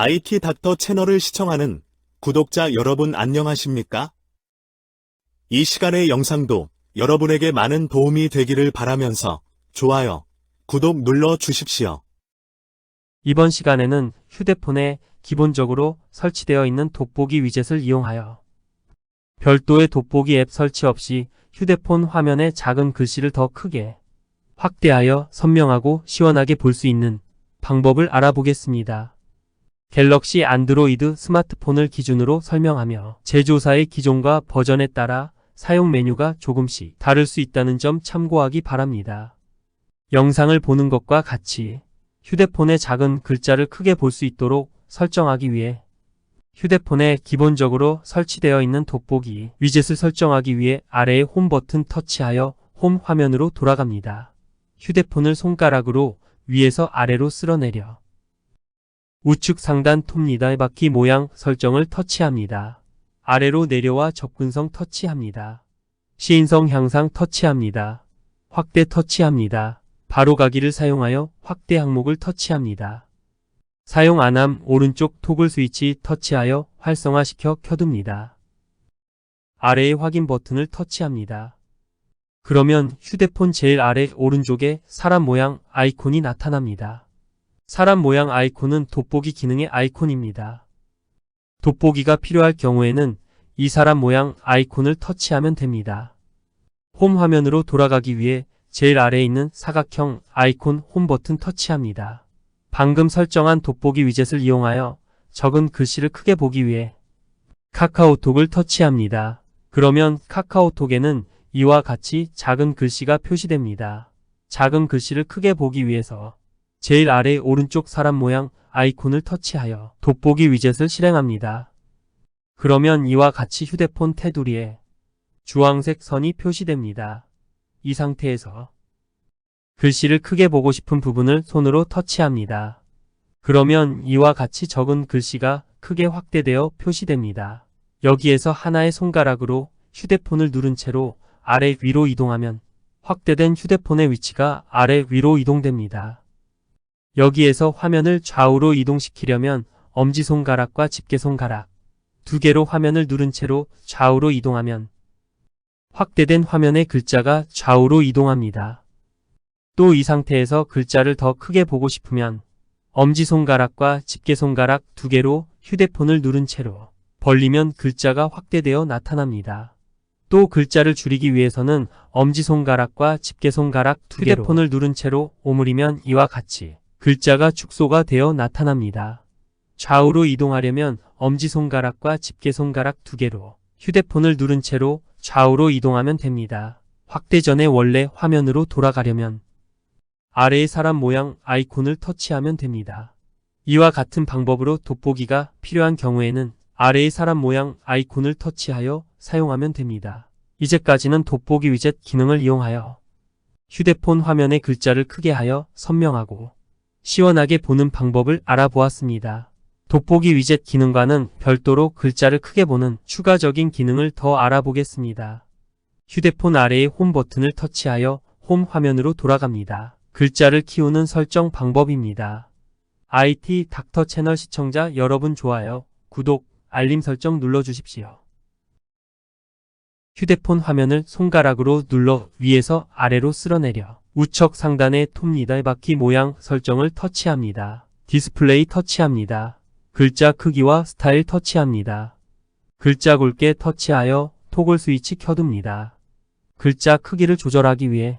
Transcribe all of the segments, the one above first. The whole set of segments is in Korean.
IT 닥터 채널을 시청하는 구독자 여러분 안녕하십니까? 이 시간의 영상도 여러분에게 많은 도움이 되기를 바라면서 좋아요, 구독 눌러 주십시오. 이번 시간에는 휴대폰에 기본적으로 설치되어 있는 돋보기 위젯을 이용하여 별도의 돋보기 앱 설치 없이 휴대폰 화면에 작은 글씨를 더 크게 확대하여 선명하고 시원하게 볼 수 있는 방법을 알아보겠습니다. 갤럭시 안드로이드 스마트폰을 기준으로 설명하며 제조사의 기종과 버전에 따라 사용 메뉴가 조금씩 다를 수 있다는 점 참고하기 바랍니다. 영상을 보는 것과 같이 휴대폰에 작은 글자를 크게 볼 수 있도록 설정하기 위해 휴대폰에 기본적으로 설치되어 있는 돋보기 위젯을 설정하기 위해 아래의 홈 버튼 터치하여 홈 화면으로 돌아갑니다. 휴대폰을 손가락으로 위에서 아래로 쓸어내려 우측 상단 톱 니달 바퀴 모양 설정을 터치합니다. 아래로 내려와 접근성 터치합니다. 시인성 향상 터치합니다. 확대 터치합니다. 바로 가기를 사용하여 확대 항목을 터치합니다. 사용 안함 오른쪽 토글 스위치 터치하여 활성화시켜 켜둡니다. 아래의 확인 버튼을 터치합니다. 그러면 휴대폰 제일 아래 오른쪽에 사람 모양 아이콘이 나타납니다. 사람 모양 아이콘은 돋보기 기능의 아이콘입니다. 돋보기가 필요할 경우에는 이 사람 모양 아이콘을 터치하면 됩니다. 홈 화면으로 돌아가기 위해 제일 아래에 있는 사각형 아이콘 홈 버튼 터치합니다. 방금 설정한 돋보기 위젯을 이용하여 적은 글씨를 크게 보기 위해 카카오톡을 터치합니다. 그러면 카카오톡에는 이와 같이 작은 글씨가 표시됩니다. 작은 글씨를 크게 보기 위해서 제일 아래 오른쪽 사람 모양 아이콘을 터치하여 돋보기 위젯을 실행합니다. 그러면 이와 같이 휴대폰 테두리에 주황색 선이 표시됩니다. 이 상태에서 글씨를 크게 보고 싶은 부분을 손으로 터치합니다. 그러면 이와 같이 적은 글씨가 크게 확대되어 표시됩니다. 여기에서 하나의 손가락으로 휴대폰을 누른 채로 아래 위로 이동하면 확대된 휴대폰의 위치가 아래 위로 이동됩니다. 여기에서 화면을 좌우로 이동시키려면 엄지손가락과 집게손가락 두 개로 화면을 누른 채로 좌우로 이동하면 확대된 화면의 글자가 좌우로 이동합니다. 또 이 상태에서 글자를 더 크게 보고 싶으면 엄지손가락과 집게손가락 두 개로 휴대폰을 누른 채로 벌리면 글자가 확대되어 나타납니다. 또 글자를 줄이기 위해서는 엄지손가락과 집게손가락 두 개로 휴대폰을 누른 채로 오므리면 이와 같이 글자가 축소가 되어 나타납니다. 좌우로 이동하려면 엄지손가락과 집게손가락 두 개로 휴대폰을 누른 채로 좌우로 이동하면 됩니다. 확대 전에 원래 화면으로 돌아가려면 아래의 사람 모양 아이콘을 터치하면 됩니다. 이와 같은 방법으로 돋보기가 필요한 경우에는 아래의 사람 모양 아이콘을 터치하여 사용하면 됩니다. 이제까지는 돋보기 위젯 기능을 이용하여 휴대폰 화면의 글자를 크게 하여 선명하고 시원하게 보는 방법을 알아보았습니다. 돋보기 위젯 기능과는 별도로 글자를 크게 보는 추가적인 기능을 더 알아보겠습니다. 휴대폰 아래의 홈 버튼을 터치하여 홈 화면으로 돌아갑니다. 글자를 키우는 설정 방법입니다. IT 닥터 채널 시청자 여러분 좋아요, 구독, 알림 설정 눌러주십시오. 휴대폰 화면을 손가락으로 눌러 위에서 아래로 쓸어내려 우측 상단의 톱 니달 바퀴 모양 설정을 터치합니다. 디스플레이 터치합니다. 글자 크기와 스타일 터치합니다. 글자 굵게 터치하여 토글 스위치 켜둡니다. 글자 크기를 조절하기 위해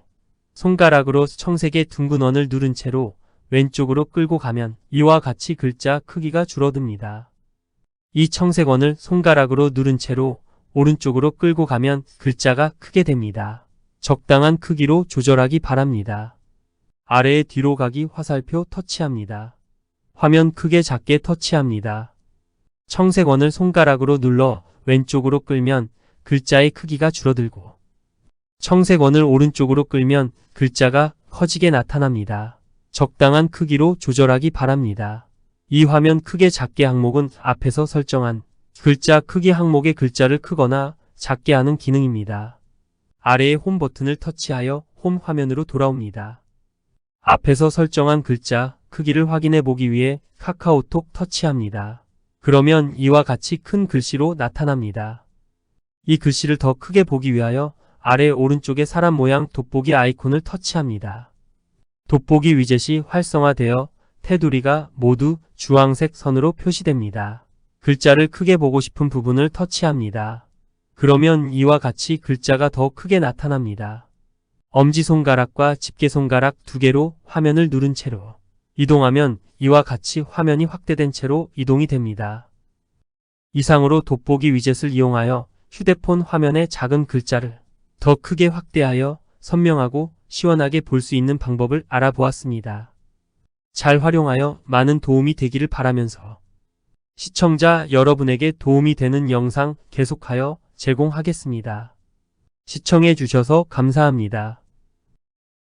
손가락으로 청색의 둥근 원을 누른 채로 왼쪽으로 끌고 가면 이와 같이 글자 크기가 줄어듭니다. 이 청색 원을 손가락으로 누른 채로 오른쪽으로 끌고 가면 글자가 크게 됩니다. 적당한 크기로 조절하기 바랍니다. 아래에 뒤로 가기 화살표 터치합니다. 화면 크게 작게 터치합니다. 청색 원을 손가락으로 눌러 왼쪽으로 끌면 글자의 크기가 줄어들고 청색 원을 오른쪽으로 끌면 글자가 커지게 나타납니다. 적당한 크기로 조절하기 바랍니다. 이 화면 크게 작게 항목은 앞에서 설정한 글자 크기 항목의 글자를 크거나 작게 하는 기능입니다. 아래의 홈 버튼을 터치하여 홈 화면으로 돌아옵니다. 앞에서 설정한 글자 크기를 확인해 보기 위해 카카오톡 터치합니다. 그러면 이와 같이 큰 글씨로 나타납니다. 이 글씨를 더 크게 보기 위하여 아래 오른쪽에 사람 모양 돋보기 아이콘을 터치합니다. 돋보기 위젯이 활성화되어 테두리가 모두 주황색 선으로 표시됩니다. 글자를 크게 보고 싶은 부분을 터치합니다. 그러면 이와 같이 글자가 더 크게 나타납니다. 엄지손가락과 집게손가락 두 개로 화면을 누른 채로 이동하면 이와 같이 화면이 확대된 채로 이동이 됩니다. 이상으로 돋보기 위젯을 이용하여 휴대폰 화면의 작은 글자를 더 크게 확대하여 선명하고 시원하게 볼 수 있는 방법을 알아보았습니다. 잘 활용하여 많은 도움이 되기를 바라면서 시청자 여러분에게 도움이 되는 영상 계속하여 제공하겠습니다. 시청해 주셔서 감사합니다.